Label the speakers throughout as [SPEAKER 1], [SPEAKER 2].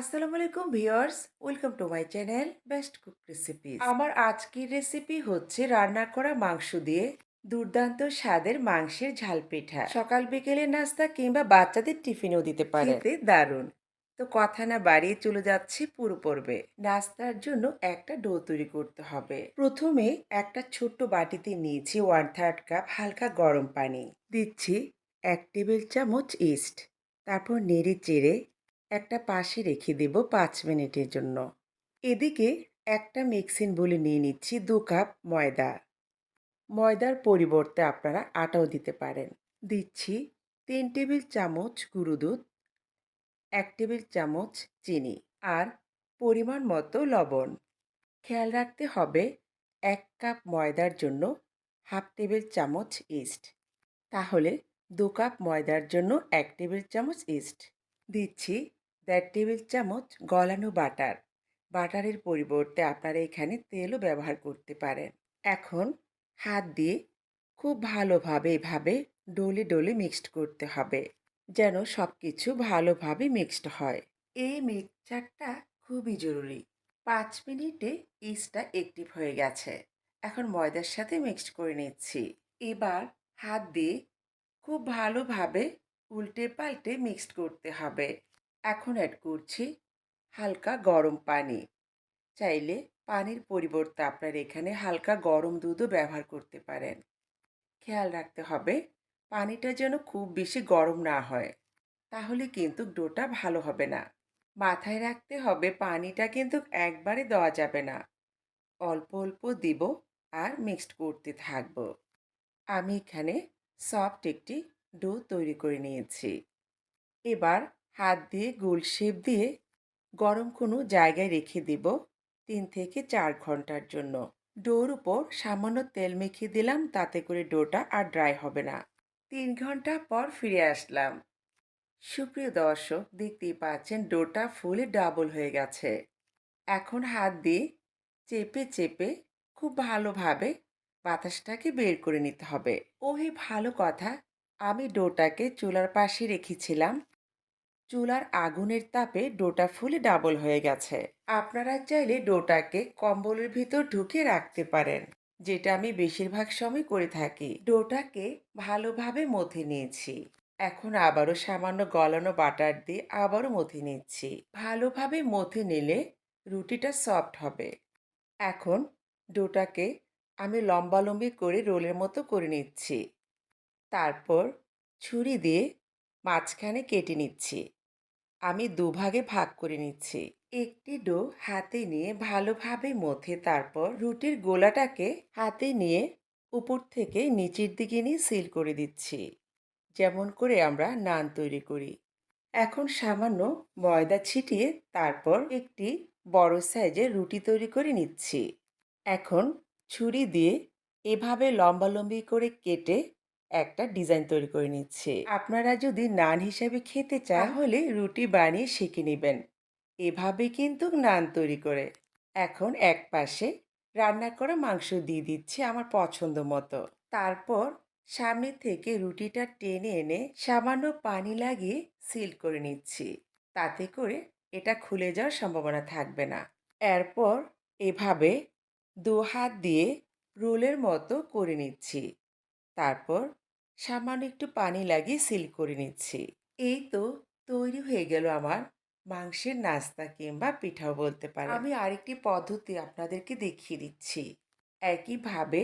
[SPEAKER 1] আসসালামু আলাইকুম viewers welcome to my channel best cook recipe আমার আজকের রেসিপি হচ্ছে রান্না করা মাংস দিয়ে দুর্দান্ত স্বাদের মাংসের ঝাল পিঠা। সকাল বিকেলে নাস্তা কিংবা বাচ্চাদের টিফিনেও দিতে পারে। দারুণ। তো কথা না বাড়িয়ে চলে যাচ্ছে পুরো পর্বে। নাস্তার জন্য একটা ডো তৈরি করতে হবে। প্রথমে একটা ছোট্ট বাটিতে নিয়েছি ওয়ান থার্ড কাপ হালকা গরম পানি। দিচ্ছি এক টেবিল চামচ ইস্ট। তারপর নেড়ে চেড়ে একটা পাশে রেখে দেব পাঁচ মিনিটের জন্য। এদিকে একটা মিক্সিং বলে নিয়ে নিচ্ছি দু কাপ ময়দা। ময়দার পরিবর্তে আপনারা আটাও দিতে পারেন। দিচ্ছি তিন টেবিল চামচ গুঁড়ো দুধ, এক টেবিল চামচ চিনি আর পরিমাণ মতো লবণ। খেয়াল রাখতে হবে এক কাপ ময়দার জন্য হাফ টেবিল চামচ ইস্ট। তাহলে দু কাপ ময়দার জন্য এক টেবিল চামচ ইস্ট। দিচ্ছি দেড় টেবিল চামচ গলানো বাটার। বাটারের পরিবর্তে আপনারা এখানে তেলও ব্যবহার করতে পারেন। এখন হাত দিয়ে খুব ভালোভাবে এভাবে ডলে ডলে মিক্সড করতে হবে, যেন সব কিছু ভালোভাবে মিক্সড হয়। এই মিক্সচারটা খুবই জরুরি। পাঁচ মিনিটে ইস্টটা অ্যাক্টিভ হয়ে গেছে। এখন ময়দার সাথে মিক্সড করে নিচ্ছি। এবার হাত দিয়ে খুব ভালোভাবে উল্টে পাল্টে মিক্সড করতে হবে। এখন অ্যাড করছি হালকা গরম পানি। চাইলে পানির পরিবর্তে আপনার এখানে হালকা গরম দুধও ব্যবহার করতে পারেন। খেয়াল রাখতে হবে পানিটা যেন খুব বেশি গরম না হয়, তাহলে কিন্তু ডোটা ভালো হবে না। মাথায় রাখতে হবে পানিটা কিন্তু একবারে দেওয়া যাবে না। অল্প অল্প দিব আর মিক্সড করতে থাকব। আমি এখানে সফট একটি ডো তৈরি করে নিয়েছি। এবার হাত দিয়ে গোল শেপ দিয়ে গরম কোনো জায়গায় রেখে দেব তিন থেকে চার ঘণ্টার জন্য। ডোর উপর সামান্য তেল মেখে দিলাম, তাতে করে ডোটা আর ড্রাই হবে না। তিন ঘণ্টা পর ফিরে আসলাম। সুপ্রিয় দর্শক, দেখতেই পাচ্ছেন ডোটা ফুলে ডাবল হয়ে গেছে। এখন হাত দিয়ে চেপে চেপে খুব ভালোভাবে বাতাসটাকে বের করে নিতে হবে। ওই ভালো কথা। আমি ডোটাকে চুলার পাশে রেখেছিলাম। চুলার আগুনের তাপে ডোটা ফুলে ডাবল হয়ে গেছে। আপনারা চাইলে ডোটাকে কম্বলের ভিতর ঢুকে রাখতে পারেন, যেটা আমি বেশিরভাগ সময় করে থাকি। ডোটাকে ভালোভাবে মথে নিয়েছি। এখন আবারও সামান্য গলানো বাটার দিয়ে আবারও মথে নিচ্ছি। ভালোভাবে মথে নিলে রুটিটা সফট হবে। এখন ডোটাকে আমি লম্বালম্বি করে রোলের মতো করে নিচ্ছি। তারপর ছুরি দিয়ে মাঝখানে কেটে নিচ্ছি। আমি দুভাগে ভাগ করে নিচ্ছি। একটি ডো হাতে নিয়ে ভালোভাবে মথে তারপর রুটির গোলাটাকে হাতে নিয়ে উপর থেকে নিচের দিকে নিয়ে সিল করে দিচ্ছি। যেমন করে আমরা নান তৈরি করি। এখন সামান্য ময়দা ছিটিয়ে তারপর একটি বড় সাইজের রুটি তৈরি করে নিচ্ছি। এখন ছুরি দিয়ে এভাবে লম্বালম্বি করে কেটে একটা ডিজাইন তৈরি করে নিচ্ছে। আপনারা যদি নান হিসেবে খেতে চান তাহলে রুটি বানিয়ে শিখে নেবেন। এভাবে কিন্তু নান তৈরি করে। এখন এক পাশে রান্না করা মাংস দিয়ে দিচ্ছি আমার পছন্দ মতো। তারপর সামনে থেকে রুটিটা টেনে এনে সামান্য পানি লাগিয়ে সিল করে নিচ্ছি। তাতে করে এটা খুলে যাওয়ার সম্ভাবনা থাকবে না। এরপর এভাবে দু হাত দিয়ে রোলের মতো করে নিচ্ছি। তারপর সামান্য একটু পানি লাগিয়ে সিল করে নিচ্ছি। এই তো তৈরি হয়ে গেল আমার মাংসের নাস্তা কিংবা পিঠাও বলতে পারেন। আমি আরেকটি পদ্ধতি আপনাদেরকে দেখিয়ে দিচ্ছি। একইভাবে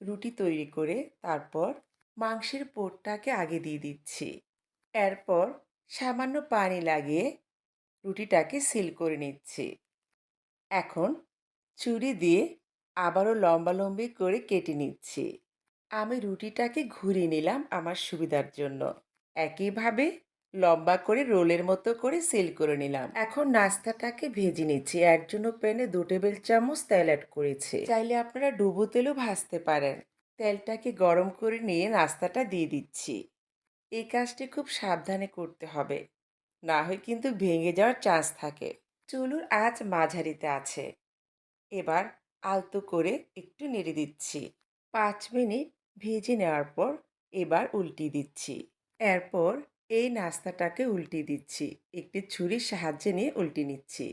[SPEAKER 1] রুটি তৈরি করে তারপর মাংসের পোটটাকে আগে দিয়ে দিচ্ছি। এরপর সামান্য পানি লাগিয়ে রুটিটাকে সিল করে নিচ্ছি। এখন ছুরি দিয়ে আবারও লম্বালম্বি করে কেটে নিচ্ছি। আমি রুটিটাকে ঘুরিয়ে নিলাম আমার সুবিধার জন্য। একইভাবে লম্বা করে রোলের মতো করে সেল করে নিলাম। এখন নাস্তাটাকে ভেজে নিচ্ছি। এর জন্য প্যানে দু টেবিল চামচ তেল অ্যাড করেছি। চাইলে আপনারা ডুবো তেলও ভাজতে পারেন। তেলটাকে গরম করে নিয়ে নাস্তাটা দিয়ে দিচ্ছি। এই কাজটি খুব সাবধানে করতে হবে। না হয় কিন্তু ভেঙে যাওয়ার চান্স থাকে। চুলুর আজ মাঝারিতে আছে। এবার আলতো করে একটু নেড়ে দিচ্ছি। পাঁচ মিনিট ভেজে নেওয়ার পর এবার উল্টি দিচ্ছি। এরপর এই নাস্তাটাকে উল্টে দিচ্ছি। একটি ছুরির সাহায্যে নিয়ে উল্টে নিচ্ছি।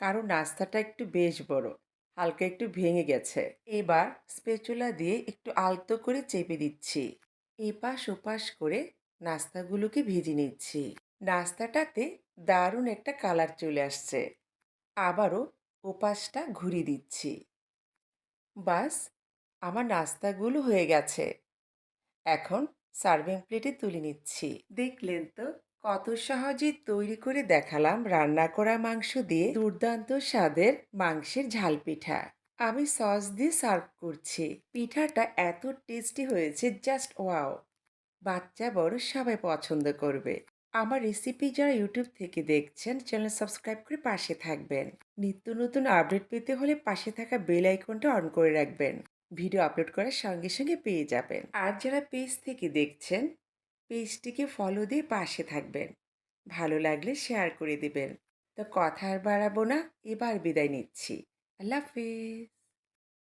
[SPEAKER 1] কারণ নাস্তাটা একটু বেশ বড়, হালকা একটু ভেঙে গেছে। এবার স্পেচুলা দিয়ে একটু আলতো করে চেপে দিচ্ছি। এপাশ ওপাশ করে নাস্তাগুলোকে ভেজে নিচ্ছি। নাস্তাটাতে দারুণ একটা কালার চলে আসছে। আবারও ওপাশটা ঘুরিয়ে দিচ্ছি। বাস আমার নাস্তাগুলো হয়ে গেছে। এখন সার্ভিং প্লেটে তুলে নিচ্ছি। দেখলেন তো? কত সহজে তৈরি করে দেখালাম রান্না করা মাংস দিয়ে দুর্দান্ত স্বাদের মাংসের ঝাল পিঠা আমি সস দিয়ে সার্ভ করছি। পিঠাটা এত টেস্টি হয়েছে, জাস্ট ওয়াও। বাচ্চা বড় সবাই পছন্দ করবে। আমার রেসিপি যারা ইউটিউব থেকে দেখছেন, চ্যানেল সাবস্ক্রাইব করে পাশে থাকবেন। নিত্য নতুন আপডেট পেতে হলে পাশে থাকা বেল আইকনটা অন করে রাখবেন। ভিডিও আপলোড করার সঙ্গে সঙ্গে পেয়ে যাবেন। আর যারা পেজ থেকে দেখছেন, পেজটিকে ফলো দিয়ে পাশে থাকবেন। ভালো লাগলে শেয়ার করে দেবেন। তো কথা আর বাড়াবো না, এবার বিদায় নিচ্ছি। আল্লাহ হাফিজ।